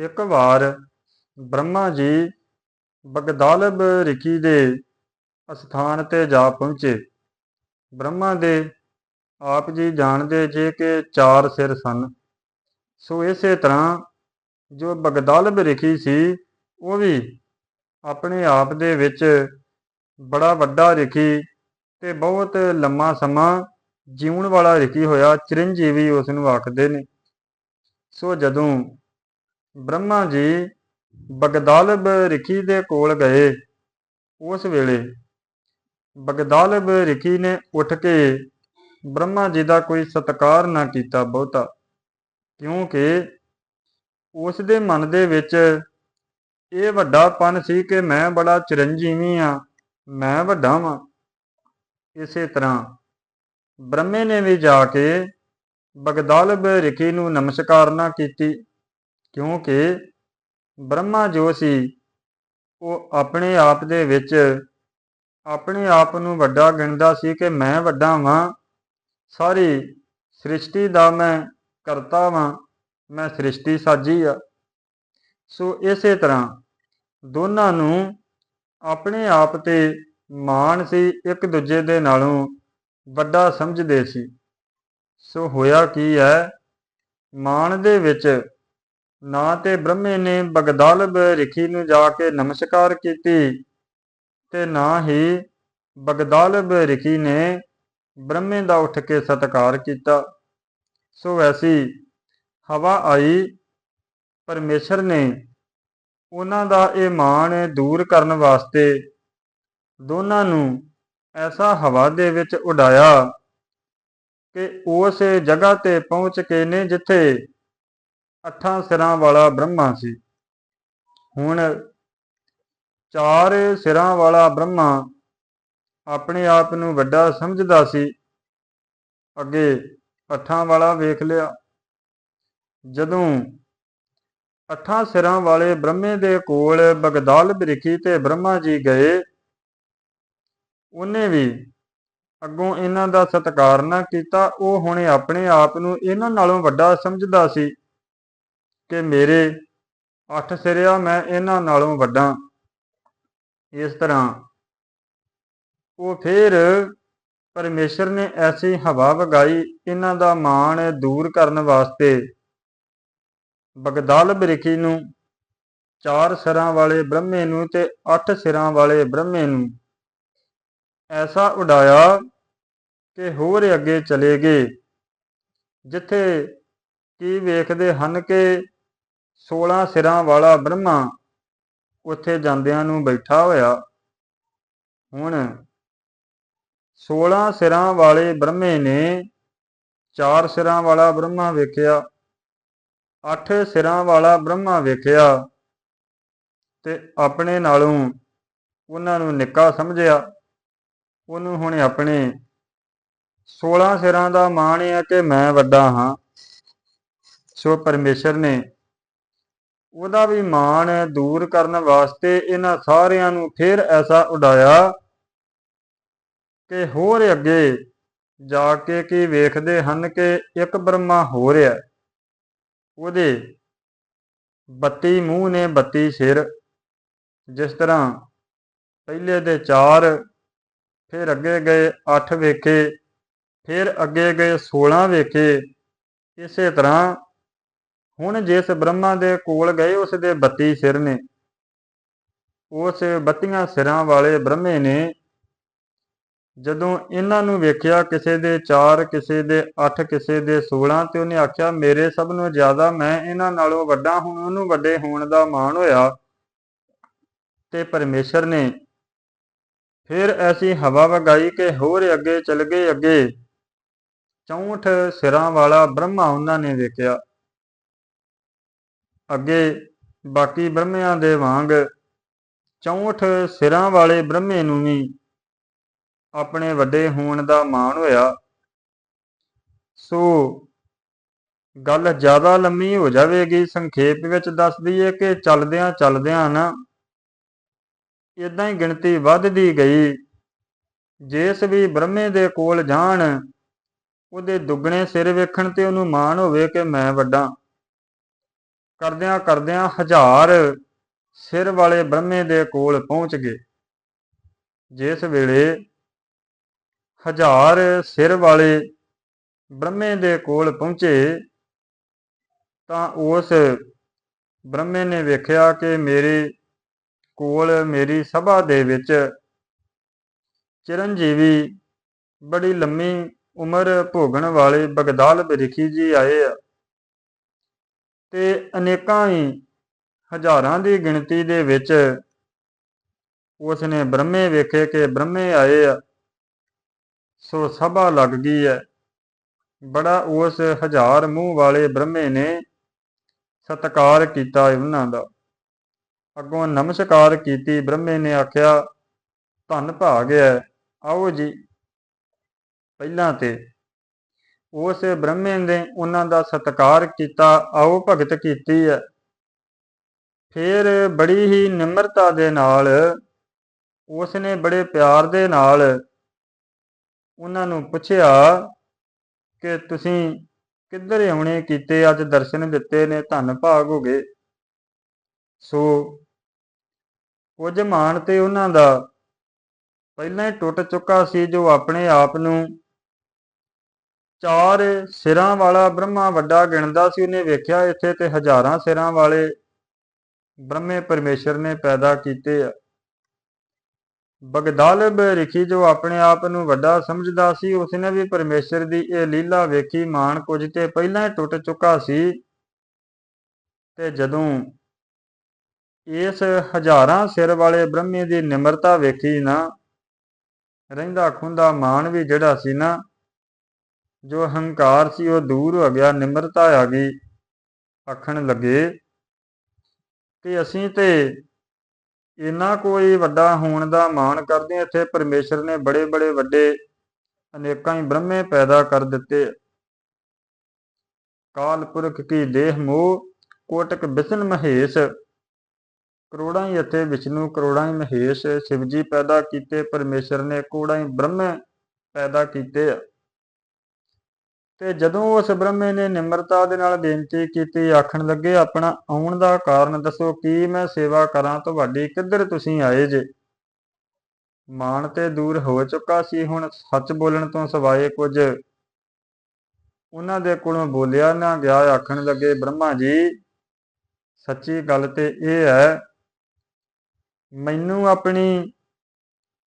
ਇੱਕ ਵਾਰ ਬ੍ਰਹਮਾ ਜੀ ਬਗਦਾਲਬ ਰਿਖੀ ਦੇ ਅਸਥਾਨ ਤੇ ਜਾ ਪਹੁੰਚੇ। ਬ੍ਰਹਮਾ ਦੇ ਆਪ ਜੀ ਜਾਣਦੇ ਜੇ ਕਿ ਚਾਰ ਸਿਰ ਸਨ। ਸੋ ਇਸੇ ਤਰ੍ਹਾਂ ਜੋ ਬਗਦਾਲਬ ਰਿਖੀ ਸੀ, ਉਹ ਵੀ ਆਪਣੇ ਆਪ ਦੇ ਵਿੱਚ ਬੜਾ ਵੱਡਾ ਰਿਖੀ ਤੇ ਬਹੁਤ ਲੰਮਾ ਸਮਾਂ ਜੀਉਣ ਵਾਲਾ ਰਿਖੀ ਹੋਇਆ। ਚਿਰੰਜੀਵੀ ਉਸ ਨੂੰ ਆਖਦੇ ਨੇ। ਸੋ ਜਦੋਂ ਬ੍ਰਹਮਾ ਜੀ ਬਗਦਾਲਬ ਰਿਖੀ ਦੇ ਕੋਲ ਗਏ। ਉਸ ਵੇਲੇ ਬਗਦਾਲਬ ਰਿਖੀ ਨੇ ਉੱਠ ਕੇ ਬ੍ਰਹਮਾ ਜੀ ਦਾ ਕੋਈ ਸਤਕਾਰ ਨਾ ਕੀਤਾ ਬਹੁਤਾ, ਕਿਉਂਕਿ ਉਸ ਦੇ ਮਨ ਦੇ ਵਿੱਚ ਇਹ ਵੱਡਾ ਪਨ ਸੀ ਕਿ ਮੈਂ ਬੜਾ ਚਿਰੰਜੀਵੀ ਆ ਮੈਂ ਵੱਡਾ ਵਾਂ। ਇਸੇ ਤਰ੍ਹਾਂ ਬ੍ਰਹਮੇ ਨੇ ਵੀ ਜਾ ਕੇ ਬਗਦਾਲਬ ਰਿਖੀ ਨੂੰ ਨਮਸਕਾਰ ਨਾ ਕੀਤੀ। ਕਿਉਂਕਿ ਬ੍ਰਹਮਾ ਜੋ ਸੀ ਉਹ ਆਪਣੇ ਆਪ ਦੇ ਵਿੱਚ ਆਪਣੇ ਆਪ ਨੂੰ ਵੱਡਾ ਗਿਣਦਾ ਸੀ ਕਿ ਮੈਂ ਵੱਡਾ ਵਾਂ, ਸਾਰੀ ਸ੍ਰਿਸ਼ਟੀ ਦਾ ਮੈਂ ਕਰਤਾ ਵਾਂ, ਮੈਂ ਸ੍ਰਿਸ਼ਟੀ ਸਾਜੀ ਆ। ਸੋ ਇਸੇ ਤਰ੍ਹਾਂ ਦੋਨਾਂ ਨੂੰ ਆਪਣੇ ਆਪ ਤੇ ਮਾਣ ਸੀ, ਇੱਕ ਦੂਜੇ ਦੇ ਨਾਲੋਂ ਵੱਡਾ ਸਮਝਦੇ ਸੀ। ਸੋ ਹੋਇਆ ਕੀ ਹੈ, ਮਾਣ ਦੇ ਵਿੱਚ ਨਾ ਤੇ ਬ੍ਰਹਮੇ ਨੇ ਬਗਦਾਲਬ ਰਿਖੀ ਨੂੰ ਜਾ ਕੇ ਨਮਸਕਾਰ ਕੀਤੀ ਤੇ ਨਾ ਹੀ ਬਗਦਾਲਬ ਰਿਖੀ ਨੇ ਬ੍ਰਹਮੇ ਦਾ ਉੱਠ ਕੇ ਸਤਕਾਰ ਕੀਤਾ। ਸੋ ਵੈਸੀ ਹਵਾ ਆਈ, ਪਰਮੇਸ਼ਰ ਨੇ ਉਹਨਾਂ ਦਾ ਇਹ ਮਾਣ ਦੂਰ ਕਰਨ ਵਾਸਤੇ ਦੋਨਾਂ ਨੂੰ ਐਸਾ ਹਵਾ ਦੇ ਵਿੱਚ ਉਡਾਇਆ ਕਿ ਉਸ ਜਗ੍ਹਾ ਤੇ ਪਹੁੰਚ ਕੇ ਨੇ ਜਿੱਥੇ ਅੱਠਾਂ ਸਿਰਾਂ ਵਾਲਾ ਬ੍ਰਹਮਾ ਸੀ। ਹੁਣ ਚਾਰ ਸਿਰਾਂ ਵਾਲਾ ਬ੍ਰਹਮਾ ਆਪਣੇ ਆਪ ਨੂੰ ਵੱਡਾ ਸਮਝਦਾ ਸੀ। ਅੱਗੇ ਅੱਠਾਂ ਵਾਲਾ ਵੇਖ ਲਿਆ। ਜਦੋਂ ਅੱਠਾਂ ਸਿਰਾਂ ਵਾਲੇ ਬ੍ਰਹਮੇ ਦੇ ਕੋਲ ਬਗਦਾਲ ਬ੍ਰਿਖੀ ਤੇ ਬ੍ਰਹਮਾ ਜੀ ਗਏ, ਉਹਨੇ ਵੀ ਅੱਗੋਂ ਇਹਨਾਂ ਦਾ ਸਤਿਕਾਰ ਨਾ ਕੀਤਾ। ਉਹ ਹੁਣੇ ਆਪਣੇ ਆਪ ਨੂੰ ਇਹਨਾਂ ਨਾਲੋਂ ਵੱਡਾ ਸਮਝਦਾ ਸੀ। ਕਿ ਮੇਰੇ ਅੱਠ ਸਿਰਿਆ ਮੈਂ ਇਹਨਾਂ ਨਾਲੋਂ ਵੱਡਾ। ਇਸ ਤਰ੍ਹਾਂ ਉਹ ਫੇਰ ਪਰਮੇਸ਼ਰ ਨੇ ਐਸੀ ਹਵਾ ਵਗਾਈ ਇਹਨਾਂ ਦਾ ਮਾਣ ਦੂਰ ਕਰਨ ਵਾਸਤੇ। ਬਗਦਾਲ ਬ੍ਰਿਖੀ ਨੂੰ ਚਾਰ ਸਿਰਾਂ ਵਾਲੇ ਬ੍ਰਹਮੇ ਨੂੰ ਤੇ ਅੱਠ ਸਿਰਾਂ ਵਾਲੇ ਬ੍ਰਹਮੇ ਨੂੰ ਐਸਾ ਉਡਾਇਆ ਕਿ ਹੋਰ ਅੱਗੇ ਚਲੇ ਗਏ, ਜਿੱਥੇ ਕੀ ਵੇਖਦੇ ਹਨ ਕਿ 16 ਸਿਰਾਂ ਵਾਲਾ ਬ੍ਰਹਮਾ ਉੱਥੇ ਜਾਂਦਿਆਂ ਨੂੰ ਬੈਠਾ ਹੋਇਆ। ਹੁਣ 16 ਸਿਰਾਂ ਵਾਲੇ ਬ੍ਰਹਮੇ ਨੇ ਚਾਰ ਸਿਰਾਂ ਵਾਲਾ ਬ੍ਰਹਮਾ ਵੇਖਿਆ, ਅੱਠ ਸਿਰਾਂ ਵਾਲਾ ਬ੍ਰਹਮਾ ਵੇਖਿਆ ਤੇ ਆਪਣੇ ਨਾਲੋਂ ਉਹਨਾਂ ਨੂੰ ਨਿੱਕਾ ਸਮਝਿਆ। ਉਹਨੂੰ ਹੁਣ ਆਪਣੇ 16 ਸਿਰਾਂ ਦਾ ਮਾਣ ਹੈ ਕਿ ਮੈਂ ਵੱਡਾ ਹਾਂ। ਸੋ ਪਰਮੇਸ਼ਰ ਨੇ ਉਹਦਾ ਵੀ ਮਾਣ ਦੂਰ ਕਰਨ ਵਾਸਤੇ ਇਹਨਾਂ ਸਾਰਿਆਂ ਨੂੰ ਫਿਰ ਐਸਾ ਉਡਾਇਆ ਕਿ ਹੋਰ ਅੱਗੇ ਜਾ ਕੇ ਕੀ ਵੇਖਦੇ ਹਨ ਕਿ ਇੱਕ ਬ੍ਰਹਮਾ ਹੋ। ਰਿਹਾ ਉਹਦੇ 32 ਮੂੰਹ ਨੇ 32 ਸਿਰ, ਜਿਸ ਤਰ੍ਹਾਂ ਪਹਿਲੇ ਦੇ 4 ਫਿਰ ਅੱਗੇ ਗਏ 8 ਵੇਖੇ, ਫਿਰ ਅੱਗੇ ਗਏ 16 ਵੇਖੇ, ਇਸੇ ਤਰ੍ਹਾਂ ਹੁਣ ਜਿਸ ਬ੍ਰਹਮਾ ਦੇ ਕੋਲ ਗਏ, ਉਸ ਦੇ 32 ਸਿਰ ਨੇ। ਉਸ 32 ਸਿਰਾਂ ਵਾਲੇ ਬ੍ਰਹਮੇ ਨੇ ਜਦੋਂ ਇਹਨਾਂ ਨੂੰ ਵੇਖਿਆ, ਕਿਸੇ ਦੇ 4 ਕਿਸੇ ਦੇ 8 ਕਿਸੇ ਦੇ 16 ਤੇ ਉਹਨੇ ਆਖਿਆ, ਮੇਰੇ ਸਭ ਨੂੰ ਜ਼ਿਆਦਾ ਮੈਂ ਇਹਨਾਂ ਨਾਲੋਂ ਵੱਡਾ ਹੁਣ, ਉਹਨੂੰ ਵੱਡੇ ਹੋਣ ਦਾ ਮਾਣ ਹੋਇਆ। ਤੇ ਪਰਮੇਸ਼ਰ ਨੇ ਫਿਰ ਐਸੀ ਹਵਾ ਵਗਾਈ ਕਿ ਹੋਰ ਅੱਗੇ ਚਲ ਗਏ, ਅੱਗੇ 64 ਸਿਰਾਂ ਵਾਲਾ ਬ੍ਰਹਮਾ ਉਹਨਾਂ ਨੇ ਵੇਖਿਆ। ਅੱਗੇ ਬਾਕੀ ਬ੍ਰਹਮਿਆਂ ਦੇ ਵਾਂਗ 64 ਸਿਰਾਂ ਵਾਲੇ ਬ੍ਰਹਮੇ ਨੂੰ ਵੀ ਆਪਣੇ ਵੱਡੇ ਹੋਣ ਦਾ ਮਾਣ ਹੋਇਆ। ਸੋ ਗੱਲ ਜ਼ਿਆਦਾ ਲੰਮੀ ਹੋ ਜਾਵੇਗੀ। ਸੰਖੇਪ ਵਿੱਚ ਦੱਸ ਦਈਏ ਕਿ ਚੱਲਦਿਆਂ ਚੱਲਦਿਆਂ ਨਾ ਇਦਾਂ ਹੀ ਗਿਣਤੀ ਵੱਧਦੀ ਗਈ। ਜਿਸ ਵੀ ਬ੍ਰਹਮੇ ਦੇ ਕੋਲ ਜਾਣ, ਉਹਦੇ ਦੁੱਗਣੇ ਸਿਰ ਵੇਖਣ ਤੇ ਉਹਨੂੰ ਮਾਣ ਹੋਵੇ ਕਿ ਮੈਂ ਵੱਡਾ। ਕਰਦਿਆਂ ਕਰਦਿਆਂ ਹਜ਼ਾਰ ਸਿਰ ਵਾਲੇ ਬ੍ਰਹਮੇ ਦੇ ਕੋਲ ਪਹੁੰਚ ਗਏ। ਜਿਸ ਵੇਲੇ ਹਜ਼ਾਰ ਸਿਰ ਵਾਲੇ ਬ੍ਰਹਮੇ ਦੇ ਕੋਲ ਪਹੁੰਚੇ, ਤਾਂ ਉਸ ਬ੍ਰਹਮੇ ਨੇ ਵੇਖਿਆ ਕਿ ਮੇਰੇ ਕੋਲ, ਮੇਰੀ ਸਭਾ ਦੇ ਵਿੱਚ ਚਿਰੰਜੀਵੀ ਬੜੀ ਲੰਮੀ ਉਮਰ ਭੋਗਣ ਵਾਲੇ ਬਗਦਾਲ ਬਰਿਖੀ ਜੀ ਆਏ ਆ। ਤੇ ਅਨੇਕਾਂ ਹੀ ਹਜ਼ਾਰਾਂ ਦੀ ਗਿਣਤੀ ਦੇ ਵਿੱਚ ਉਸ ਨੇ ਬ੍ਰਹਮੇ ਵੇਖੇ ਕਿ ਬ੍ਰਹਮੇ ਆਏ ਆ, ਸੋ ਸਭਾ ਲੱਗ ਗਈ ਹੈ। ਬੜਾ ਉਸ ਹਜ਼ਾਰ ਮੂੰਹ ਵਾਲੇ ਬ੍ਰਹਮੇ ਨੇ ਸਤਕਾਰ ਕੀਤਾ ਉਹਨਾਂ ਦਾ। ਅੱਗੋਂ ਨਮਸਕਾਰ ਕੀਤੀ, ਬ੍ਰਹਮੇ ਨੇ ਆਖਿਆ, ਧੰਨ ਭਾਗ ਹੈ। ਆਓ ਜੀ, ਪਹਿਲਾਂ ਤੇ ਉਸ ਬ੍ਰਹਮੇ ਨੇ ਉਹਨਾਂ ਦਾ ਸਤਕਾਰ ਕੀਤਾ, ਆਓ ਭਗਤ ਕੀਤੀ ਹੈ। ਫਿਰ ਬੜੀ ਹੀ ਨਿਮਰਤਾ ਦੇ ਨਾਲ ਉਸ ਨੇ ਬੜੇ ਪਿਆਰ ਦੇ ਨਾਲ ਉਹਨਾਂ ਨੂੰ ਪੁੱਛਿਆ ਕਿ ਤੁਸੀਂ ਕਿੱਧਰ ਆਉਣੇ ਕੀਤੇ? ਅੱਜ ਦਰਸ਼ਨ ਦਿੱਤੇ ਨੇ, ਧੰਨ ਭਾਗ ਹੋ ਗਏ। ਸੋ ਕੁਝ ਮਾਨ ਤੇ ਉਹਨਾਂ ਦਾ ਪਹਿਲਾਂ ਹੀ ਟੁੱਟ ਚੁੱਕਾ ਸੀ, ਜੋ ਆਪਣੇ ਆਪ ਨੂੰ ਚਾਰ ਸਿਰਾਂ ਵਾਲਾ ਬ੍ਰਹਮਾ ਵੱਡਾ ਗਿਣਦਾ ਸੀ, ਉਹਨੇ ਵੇਖਿਆ ਇੱਥੇ ਤੇ ਹਜ਼ਾਰਾਂ ਸਿਰਾਂ ਵਾਲੇ ਬ੍ਰਹਮੇ ਪਰਮੇਸ਼ਰ ਨੇ ਪੈਦਾ ਕੀਤੇ ਆ। ਬਗਦਾਲਬ ਰਿਖੀ ਜੋ ਆਪਣੇ ਆਪ ਨੂੰ ਵੱਡਾ ਸਮਝਦਾ ਸੀ, ਉਸਨੇ ਵੀ ਪਰਮੇਸ਼ਰ ਦੀ ਇਹ ਲੀਲਾ ਵੇਖੀ। ਮਾਣ ਕੁਝ ਤੇ ਪਹਿਲਾਂ ਹੀ ਟੁੱਟ ਚੁੱਕਾ ਸੀ ਤੇ ਜਦੋਂ ਇਸ ਹਜ਼ਾਰਾਂ ਸਿਰ ਵਾਲੇ ਬ੍ਰਹਮੇ ਦੀ ਨਿਮਰਤਾ ਵੇਖੀ ਨਾ ਰਹਿੰਦਾ ਖੁੰਦਾ ਮਾਣ ਵੀ ਜਿਹੜਾ ਸੀ ਨਾ ਜੋ ਹੰਕਾਰ ਸੀ ਉਹ ਦੂਰ ਹੋ ਗਿਆ, ਨਿਮਰਤਾ ਆ ਗਈ। ਆਖਣ ਲੱਗੇ ਕਿ ਅਸੀਂ ਤੇ ਇੰਨਾ ਕੋਈ ਵੱਡਾ ਹੋਣ ਦਾ ਮਾਣ ਕਰਦੇ ਇੱਥੇ ਪਰਮੇਸ਼ਰ ਨੇ ਬੜੇ ਬੜੇ ਵੱਡੇ ਅਨੇਕਾਂ ਹੀ ਬ੍ਰਹਮੇ ਪੈਦਾ ਕਰ ਦਿੱਤੇ। ਕਾਲ ਪੁਰਖ ਕੀ ਦੇਹ ਮੋਹ, ਕੋਟਕ ਬਿਸ਼ਨ ਮਹੇਸ਼। ਕਰੋੜਾਂ ਹੀ ਇੱਥੇ ਵਿਸ਼ਨੂੰ, ਕਰੋੜਾਂ ਹੀ ਮਹੇਸ਼ ਸ਼ਿਵਜੀ ਪੈਦਾ ਕੀਤੇ, ਪਰਮੇਸ਼ਰ ਨੇ ਕੋੜਾਂ ਹੀ ਬ੍ਰਹਮੇ ਪੈਦਾ ਕੀਤੇ। ਤੇ ਜਦੋਂ ਉਸ ਬ੍ਰਹਮੇ ਨੇ ਨਿਮਰਤਾ ਦੇ ਨਾਲ ਬੇਨਤੀ ਕੀਤੀ, ਆਖਣ ਲੱਗੇ, ਆਪਣਾ ਆਉਣ ਦਾ ਕਾਰਨ ਦੱਸੋ, ਕੀ ਮੈਂ ਸੇਵਾ ਕਰਾਂ? ਤੁਹਾਡੀ ਕਿੱਧਰ ਤੁਸੀਂ ਆਏ ਜੇ? ਮਾਨ ਤੇ ਦੂਰ ਹੋ ਚੁੱਕਾ ਸੀ ਹੁਣ, ਸੱਚ ਬੋਲਣ ਤੋਂ ਸਿਵਾਏ ਕੁਝ ਉਹਨਾਂ ਦੇ ਕੋਲੋਂ ਬੋਲਿਆ ਨਾ ਗਿਆ। ਆਖਣ ਲੱਗੇ, ਬ੍ਰਹਮਾ ਜੀ, ਸੱਚੀ ਗੱਲ ਤੇ ਇਹ ਹੈ, ਮੈਨੂੰ ਆਪਣੀ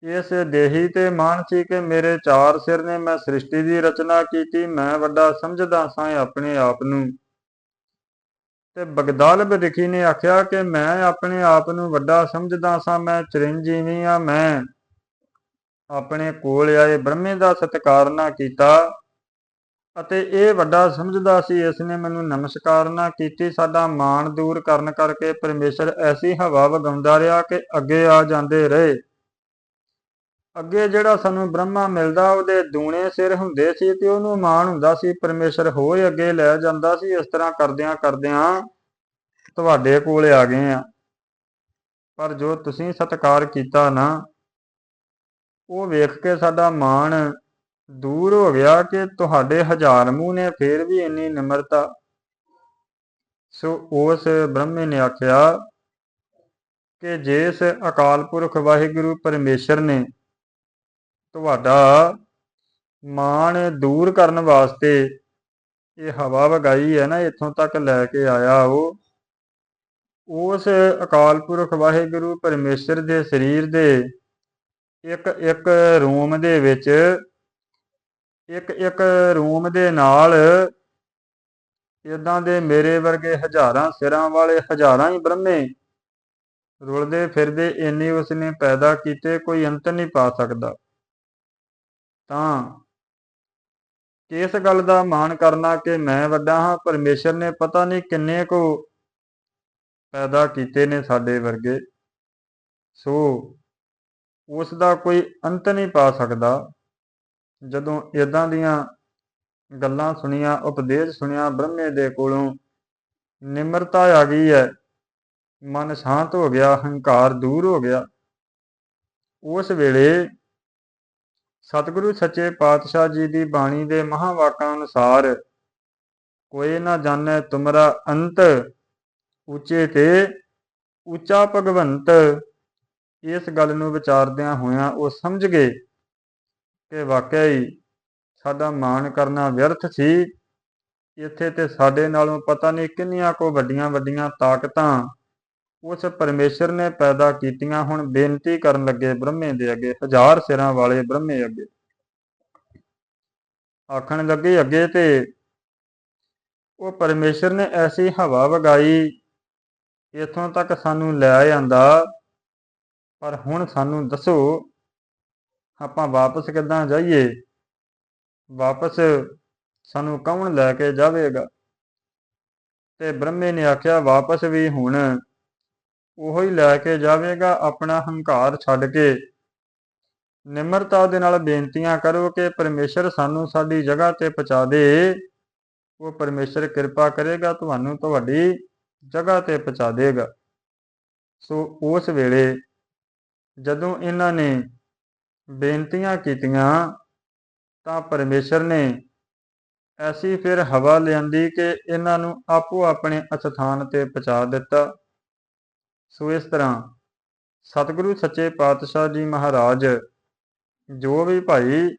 ਇਸ ਦੇਹੀ ਤੇ ਮਾਨ ਸੀ ਕਿ ਮੇਰੇ ਚਾਰ ਸਿਰ ਨੇ ਮੈਂ ਸ੍ਰਿਸ਼ਟੀ ਦੀ ਰਚਨਾ ਕੀਤੀ, ਮੈਂ ਵੱਡਾ ਸਮਝਦਾ ਸਾਂ ਆਪਣੇ ਆਪ ਨੂੰ। ਤੇ ਬਗਦਾਲ ਬਦਖੀ ਨੇ ਆਖਿਆ ਕਿ ਮੈਂ ਆਪਣੇ ਆਪ ਨੂੰ ਵੱਡਾ ਸਮਝਦਾ ਸਾਂ, ਮੈਂ ਚਿਰੰਜੀਵੀ ਆ ਮੈਂ ਆਪਣੇ ਕੋਲ ਆਏ ਬ੍ਰਹਮੇ ਦਾ ਸਤਿਕਾਰ ਨਾ ਕੀਤਾ ਅਤੇ ਇਹ ਵੱਡਾ ਸਮਝਦਾ ਸੀ, ਇਸ ਨੇ ਮੈਨੂੰ ਨਮਸਕਾਰ ਨਾ ਕੀਤੀ। ਸਾਡਾ ਮਾਣ ਦੂਰ ਕਰਨ ਕਰਕੇ ਪਰਮੇਸ਼ਰ ਐਸੀ ਹਵਾ ਵਗਾਉਂਦਾ ਰਿਹਾ ਕਿ ਅੱਗੇ ਆ ਜਾਂਦੇ ਰਹੇ। ਅੱਗੇ ਜਿਹੜਾ ਸਾਨੂੰ ਬ੍ਰਹਮਾ ਮਿਲਦਾ, ਉਹਦੇ ਦੂਣੇ ਸਿਰ ਹੁੰਦੇ ਸੀ ਤੇ ਉਹਨੂੰ ਮਾਣ ਹੁੰਦਾ ਸੀ, ਪਰਮੇਸ਼ਰ ਹੋਰ ਅੱਗੇ ਲੈ ਜਾਂਦਾ ਸੀ, ਇਸ ਤਰ੍ਹਾਂ ਕਰਦਿਆਂ ਕਰਦਿਆਂ ਤੁਹਾਡੇ ਕੋਲ ਆ ਗਏ ਆ। ਪਰ ਜੋ ਤੁਸੀਂ ਸਤਕਾਰ ਕੀਤਾ ਨਾ, ਉਹ ਵੇਖ ਕੇ ਸਾਡਾ ਮਾਣ ਦੂਰ ਹੋ ਗਿਆ ਕਿ ਤੁਹਾਡੇ ਹਜ਼ਾਰ ਮੂੰਹ ਨੇ ਫੇਰ ਵੀ ਇੰਨੀ ਨਿਮਰਤਾ। ਸੋ ਉਸ ਬ੍ਰਹਮੇ ਨੇ ਆਖਿਆ ਕਿ ਜਿਸ ਅਕਾਲ ਪੁਰਖ ਵਾਹਿਗੁਰੂ ਪਰਮੇਸ਼ਰ ਨੇ ਤੁਹਾਡਾ ਮਾਣ ਦੂਰ ਕਰਨ ਵਾਸਤੇ ਇਹ ਹਵਾ ਵਗਾਈ ਹੈ ਨਾ, ਇੱਥੋਂ ਤੱਕ ਲੈ ਕੇ ਆਇਆ ਉਹ। ਉਸ ਅਕਾਲ ਪੁਰਖ ਵਾਹਿਗੁਰੂ ਪਰਮੇਸ਼ਰ ਦੇ ਸਰੀਰ ਦੇ ਇੱਕ ਇੱਕ ਰੂਮ ਦੇ ਵਿੱਚ, ਇੱਕ ਇੱਕ ਰੂਮ ਦੇ ਨਾਲ ਇਦਾਂ ਦੇ ਮੇਰੇ ਵਰਗੇ ਹਜ਼ਾਰਾਂ ਸਿਰਾਂ ਵਾਲੇ ਹਜ਼ਾਰਾਂ ਹੀ ਬ੍ਰਹਮੇ ਰੁਲਦੇ ਫਿਰਦੇ, ਇੰਨੇ ਉਸਨੇ ਪੈਦਾ ਕੀਤੇ, ਕੋਈ ਅੰਤ ਨਹੀਂ ਪਾ ਸਕਦਾ। ਤਾਂ ਇਸ ਗੱਲ ਦਾ ਮਾਣ ਕਰਨਾ ਕਿ ਮੈਂ ਵੱਡਾ ਹਾਂ, ਪਰਮੇਸ਼ਰ ਨੇ ਪਤਾ ਨਹੀਂ ਕਿੰਨੇ ਕੋ ਪੈਦਾ ਕੀਤੇ ਨੇ ਸਾਡੇ ਵਰਗੇ। ਸੋ ਉਸ ਦਾ ਕੋਈ ਅੰਤ ਨਹੀਂ ਪਾ ਸਕਦਾ। ਜਦੋਂ ਇਦਾਂ ਦੀਆਂ ਗੱਲਾਂ ਸੁਣੀਆਂ, ਉਪਦੇਸ਼ ਸੁਣਿਆ, ਬ੍ਰਹਮੇ ਦੇ ਕੋਲੋਂ ਨਿਮਰਤਾ ਆ ਗਈ ਹੈ। ਮਨ ਸ਼ਾਂਤ ਹੋ ਗਿਆ, ਹੰਕਾਰ ਦੂਰ ਹੋ ਗਿਆ। ਉਸ ਵੇਲੇ ਸਤਿਗੁਰੂ ਸੱਚੇ ਪਾਤਸ਼ਾਹ ਜੀ ਦੀ ਬਾਣੀ ਦੇ ਮਹਾਵਾਕਾਂ ਅਨੁਸਾਰ, ਕੋਈ ਨਾ ਜਾਣੈ ਤੁਮਰਾ ਅੰਤ, ਉੱਚੇ ਤੇ ਉੱਚਾ ਭਗਵੰਤ। ਇਸ ਗੱਲ ਨੂੰ ਵਿਚਾਰਦਿਆਂ ਹੋਇਆਂ ਉਹ ਸਮਝ ਗਏ ਕਿ ਵਾਕਿਆ ਹੀ ਸਾਡਾ ਮਾਣ ਕਰਨਾ ਵਿਅਰਥ ਸੀ। ਇੱਥੇ ਤੇ ਸਾਡੇ ਨਾਲੋਂ ਪਤਾ ਨਹੀਂ ਕਿੰਨੀਆਂ ਕੋ ਵੱਡੀਆਂ ਵੱਡੀਆਂ ਤਾਕਤਾਂ ਉਸ ਪਰਮੇਸ਼ਰ ਨੇ ਪੈਦਾ ਕੀਤੀਆਂ ਹੁਣ ਬੇਨਤੀ ਕਰਨ ਲੱਗੇ ਬ੍ਰਹਮੇ ਦੇ ਅੱਗੇ, ਹਜ਼ਾਰ ਸਿਰਾਂ ਵਾਲੇ ਬ੍ਰਹਮੇ ਅੱਗੇ। ਆਖਣ ਲੱਗੇ ਅੱਗੇ ਤੇ ਉਹ ਪਰਮੇਸ਼ਰ ਨੇ ਐਸੀ ਹਵਾ ਵਗਾਈ, ਇਥੋਂ ਤੱਕ ਸਾਨੂੰ ਲੈ ਆਂਦਾ, ਪਰ ਹੁਣ ਸਾਨੂੰ ਦੱਸੋ, ਆਪਾਂ ਵਾਪਸ ਕਿੱਦਾਂ ਜਾਈਏ? ਵਾਪਸ ਸਾਨੂੰ ਕੌਣ ਲੈ ਕੇ ਜਾਵੇਗਾ? ਤੇ ਬ੍ਰਹਮੇ ਨੇ ਆਖਿਆ, ਵਾਪਸ ਵੀ ਹੁਣ ਉਹੋ ਹੀ ਲੈ ਕੇ ਜਾਵੇਗਾ, ਆਪਣਾ ਹੰਕਾਰ ਛੱਡ ਕੇ। ਨਿਮਰਤਾ ਦੇ ਨਾਲ ਬੇਨਤੀਆਂ ਕਰੋ ਕਿ ਪਰਮੇਸ਼ਰ ਸਾਨੂੰ ਸਾਡੀ ਜਗ੍ਹਾ ਤੇ ਪਹੁੰਚਾ ਦੇ। ਉਹ ਪਰਮੇਸ਼ਰ ਕਿਰਪਾ ਕਰੇਗਾ, ਤੁਹਾਨੂੰ ਤੁਹਾਡੀ ਜਗ੍ਹਾ ਤੇ ਪਹੁੰਚਾ ਦੇਗਾ। ਸੋ ਉਸ ਵੇਲੇ ਜਦੋਂ ਇਹਨਾਂ ਨੇ ਬੇਨਤੀਆਂ ਕੀਤੀਆਂ, ਤਾਂ ਪਰਮੇਸ਼ਰ ਨੇ ਐਸੀ ਫਿਰ ਹਵਾ ਲਿਆਂਦੀ ਕਿ ਇਹਨਾਂ ਨੂੰ ਆਪੋ ਆਪਣੇ ਅਸਥਾਨ ਤੇ ਪਹੁੰਚਾ ਦਿੱਤਾ। ਸੋ ਇਸ ਤਰ੍ਹਾਂ ਸਤਿਗੁਰੂ ਸੱਚੇ ਪਾਤਸ਼ਾਹ ਜੀ ਮਹਾਰਾਜ ਜੋ ਵੀ ਭਾਈ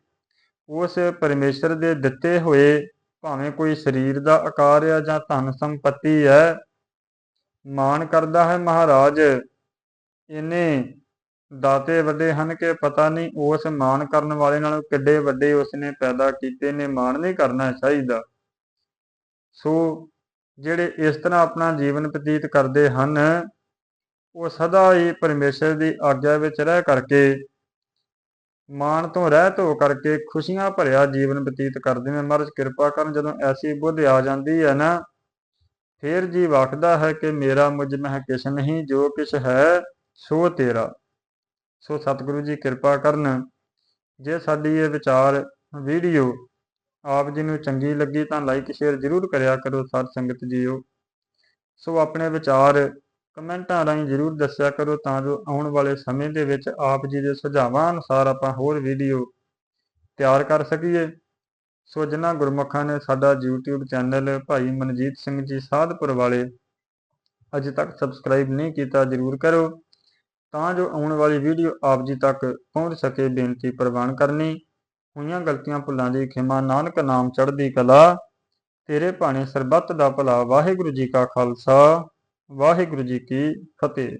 ਉਸ ਪਰਮੇਸ਼ਰ ਦੇ ਦਿੱਤੇ ਹੋਏ ਭਾਵੇਂ ਕੋਈ ਸਰੀਰ ਦਾ ਆਕਾਰ ਹੈ ਜਾਂ ਧਨ ਸੰਪਤੀ ਹੈ, ਮਾਣ ਕਰਦਾ ਹੈ ਮਹਾਰਾਜ। ਇਹਨੇ ਦਾਤੇ ਵੱਡੇ ਹਨ ਕਿ ਪਤਾ ਨਹੀਂ ਉਸ ਮਾਣ ਕਰਨ ਵਾਲੇ ਨਾਲੋਂ ਕਿੱਡੇ ਵੱਡੇ ਉਸਨੇ ਪੈਦਾ ਕੀਤੇ ਨੇ, ਮਾਣ ਨਹੀਂ ਕਰਨਾ ਚਾਹੀਦਾ। ਸੋ ਜਿਹੜੇ ਇਸ ਤਰ੍ਹਾਂ ਆਪਣਾ ਜੀਵਨ ਬਤੀਤ ਕਰਦੇ ਹਨ ਉਹ ਸਦਾ ਹੀ ਪਰਮੇਸ਼ਰ ਦੀ ਆਗਿਆ ਵਿੱਚ ਰਹਿ ਕਰਕੇ, ਮਾਣ ਤੋਂ ਰਹਿ ਧੋ ਕਰਕੇ ਖੁਸ਼ੀਆਂ ਭਰਿਆ ਜੀਵਨ ਬਤੀਤ ਕਰਦੇ ਨੇ ਮਹਾਰਾਜ ਕਿਰਪਾ ਕਰਨ ਜਦੋਂ ਐਸੀ ਬੁੱਧ ਆ ਜਾਂਦੀ ਹੈ ਨਾ, ਫੇਰ ਜੀ ਵਖਦਾ ਹੈ ਕਿ ਮੇਰਾ ਮੁਝ ਮਹਿ ਕਿਛ ਨਹੀਂ, ਜੋ ਕਿਛ ਹੈ ਸੋ ਤੇਰਾ। ਸੋ ਸਤਿਗੁਰੂ ਜੀ ਕਿਰਪਾ ਕਰਨ, ਜੇ ਸਾਡੀ ਇਹ ਵਿਚਾਰ ਵੀਡੀਓ ਆਪ ਜੀ ਨੂੰ ਚੰਗੀ ਲੱਗੀ ਤਾਂ ਲਾਈਕ ਸ਼ੇਅਰ ਜ਼ਰੂਰ ਕਰਿਆ ਕਰੋ, ਸਾਧ ਸੰਗਤ ਜੀਓ। ਸੋ ਆਪਣੇ ਵਿਚਾਰ ਕਮੈਂਟਾਂ ਰਾਹੀਂ ਜ਼ਰੂਰ ਦੱਸਿਆ ਕਰੋ ਤਾਂ ਜੋ ਆਉਣ ਵਾਲੇ ਸਮੇਂ ਦੇ ਵਿੱਚ ਆਪ ਜੀ ਦੇ ਸੁਝਾਵਾਂ ਅਨੁਸਾਰ ਆਪਾਂ ਹੋਰ ਵੀਡੀਓ ਤਿਆਰ ਕਰ ਸਕੀਏ। ਸੋ ਜਿਨ੍ਹਾਂ ਗੁਰਮੁਖਾਂ ਨੇ ਸਾਡਾ YouTube ਚੈਨਲ ਭਾਈ ਮਨਜੀਤ ਸਿੰਘ ਜੀ ਸਾਧਪੁਰ ਵਾਲੇ ਅਜੇ ਤੱਕ ਸਬਸਕ੍ਰਾਈਬ ਨਹੀਂ ਕੀਤਾ ਜ਼ਰੂਰ ਕਰੋ। ਤਾਂ ਜੋ ਆਉਣ ਵਾਲੀ ਵੀਡੀਓ ਆਪ ਜੀ ਤੱਕ ਪਹੁੰਚ ਸਕੇ ਬੇਨਤੀ ਪ੍ਰਵਾਨ ਕਰਨੀ। ਹੋਈਆਂ ਗਲਤੀਆਂ ਭੁੱਲਾਂ ਦੀ ਖਿਮਾ ਨਾਨਕ ਨਾਮ ਚੜ੍ਹਦੀ ਕਲਾ। ਤੇਰੇ ਭਾਣੇ ਸਰਬੱਤ ਦਾ ਭਲਾ ਵਾਹਿਗੁਰੂ ਜੀ ਕਾ ਖਾਲਸਾ। ਵਾਹਿਗੁਰੂ ਜੀ ਕੀ ਫਤਿਹ।